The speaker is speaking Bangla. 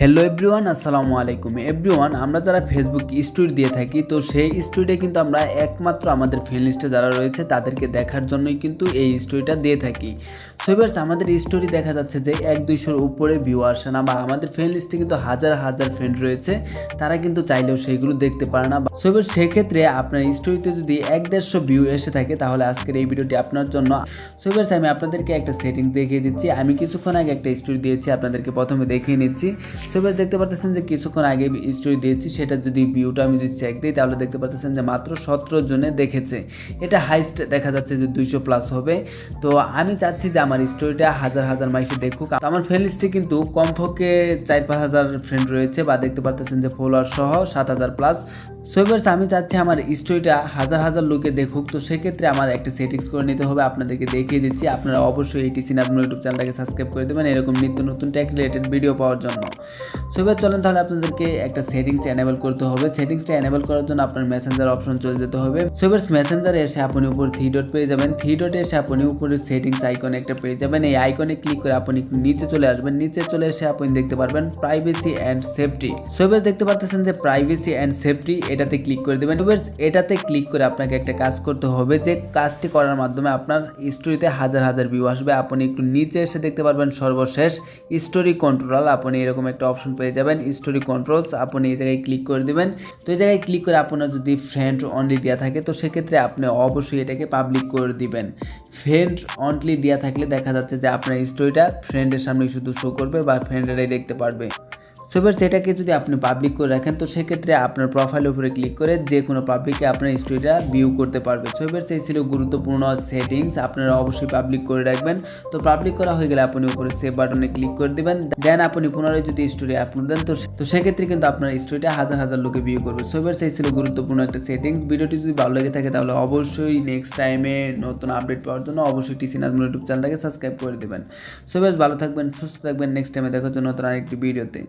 হ্যালো এভরিওয়ান আসসালামু আলাইকুম। এভরিওয়ান আমরা যারা ফেসবুক স্টোরি দিয়ে থাকি, তো সেই স্টোরিটা কিন্তু আমরা একমাত্র আমাদের ফ্রেন্ড লিস্টে যারা রয়েছে, তাদেরকে দেখার জন্যই কিন্তু এই স্টোরিটা দিয়ে থাকি। সোইবার্স আমাদের স্টোরি দেখা যাচ্ছে যে এক দুইশোর উপরে ভিউ আসে না বা আমাদের ফ্রেন্ড লিস্টে কিন্তু হাজার হাজার ফ্রেন্ড রয়েছে। তারা কিন্তু চাইলেও সেইগুলো দেখতে পারে না সোইবার সেক্ষেত্রে আপনার স্টোরিতে যদি এক দেড়শো ভিউ এসে থাকে, তাহলে আজকের এই ভিডিওটি আপনার জন্য। সোইবার্স আমি আপনাদেরকে একটা সেটিং দেখিয়ে দিচ্ছি। আমি কিছুক্ষণ আগে একটা স্টোরি দিয়েছি, আপনাদেরকে প্রথমে দেখিয়ে নিচ্ছি। সোইবার দেখতে পারতেছেন যে কিছুক্ষণ আগে স্টোরি দিয়েছি, সেটা যদি ভিউটা আমি যদি চেক দিই, তাহলে দেখতে পারতেছেন যে মাত্র সতেরো জনে দেখেছে। এটা হাইস্ট দেখা যাচ্ছে যে দুইশো প্লাস হবে। তো আমি চাচ্ছি যে আমার স্টোরিটা হাজার হাজার মাইসে দেখুক। আমার ফ্রেন্ড লিস্টে কিন্তু কমপক্ষে চার পাঁচ হাজার ফ্রেন্ড রয়েছে বা দেখতে পারতেছেন যে ফলোয়ার সহ সাত হাজার প্লাস সোইবার্স আমি চাচ্ছি আমার স্টোরিটা হাজার হাজার লোকে দেখুক। তো সেক্ষেত্রে আমার একটা সেটিংস করে নিতে হবে, আপনাদেরকে দেখিয়ে দিচ্ছি। আপনারা অবশ্যই এই টিসি নাজমুল ইউটিউব চ্যানেলটাকে সাবস্ক্রাইব করে দেবেন এরকম নিত্য নতুন ট্যাক রিলেটেড ভিডিও পাওয়ার জন্য। সোইবার চলেন তাহলে আপনাদেরকে একটা সেটিংস এনেবল করতে হবে। সেটিংসটা এনেবল করার জন্য আপনার মেসেঞ্জার অপশন চলে যেতে হবে। সোইবার্স মেসেঞ্জারে এসে আপনি উপর থ্রি ডট পেয়ে যাবেন। থ্রি ডটে এসে আপনি উপরে সেটিংস আইকনে একটা পেয়ে যাবেন। এই আইকনে ক্লিক করে আপনি একটু নিচে চলে আসবেন। নিচে চলে এসে আপনি দেখতে পারবেন প্রাইভেসি অ্যান্ড সেফটি সোইবার্স দেখতে পারতেছেন যে প্রাইভেসি অ্যান্ড সেফটি এটাতে ক্লিক করে দেবেন। সোইবার্স এটাতে ক্লিক করে আপনাকে একটা কাজ করতে হবে যে কাজটি করার মাধ্যমে আপনার স্টোরিতে হাজার হাজার ভিউ আসবে। আপনি একটু নিচে এসে দেখতে পারবেন সর্বশেষ স্টোরি কন্ট্রোল আপনি এরকম একটা অপশন পেয়ে যাবেন স্টোরি কন্ট্রোলস আপনি এই জায়গায় ক্লিক করে দিবেন। তো এই জায়গায় ক্লিক করে আপনার যদি ফ্রেন্ড অনলি দেওয়া থাকে, তো সেক্ষেত্রে আপনি অবশ্যই এটাকে পাবলিক করে দিবেন। ফ্রেন্ড অনলি দেওয়া থাকলে দেখা যাচ্ছে যে আপনার স্টোরিটা ফ্রেন্ডের সামনে শুধু শো করবে বা ফ্রেন্ডেরাই দেখতে পারবে। সো এবার সেটাকে যদি আপনি পাবলিক করে রাখেন, তো সেক্ষেত্রে আপনার প্রোফাইলের উপরে ক্লিক করে যে কোনো পাবলিকে আপনার স্টোরিটা ভিউ করতে পারবে। সো এবার সেই ছিল গুরুত্বপূর্ণ সেটিংস আপনারা অবশ্যই পাবলিক করে রাখবেন। তো পাবলিক করা হয়ে গেলে আপনি উপরে সেভ বাটনে ক্লিক করে দিবেন। দেন আপনি পুনরায় যদি স্টোরি আপলোড দেন, তো তো সেক্ষেত্রে কিন্তু আপনার স্টোরিটা হাজার হাজার লোকে ভিউ করবে। সো এবার সেই ছিল গুরুত্বপূর্ণ একটা সেটিংস ভিডিওটি যদি ভালো লেগে থাকে, তাহলে অবশ্যই নেক্সট টাইমে নতুন আপডেট পাওয়ার জন্য অবশ্যই টিসি নাজমুল ইউটিউব চ্যানেলটাকে সাবস্ক্রাইব করে দেবেন। সো বেশ ভালো থাকবেন, সুস্থ থাকবেন। নেক্সট টাইমে দেখার জন্য নতুন আরেকটি ভিডিওতে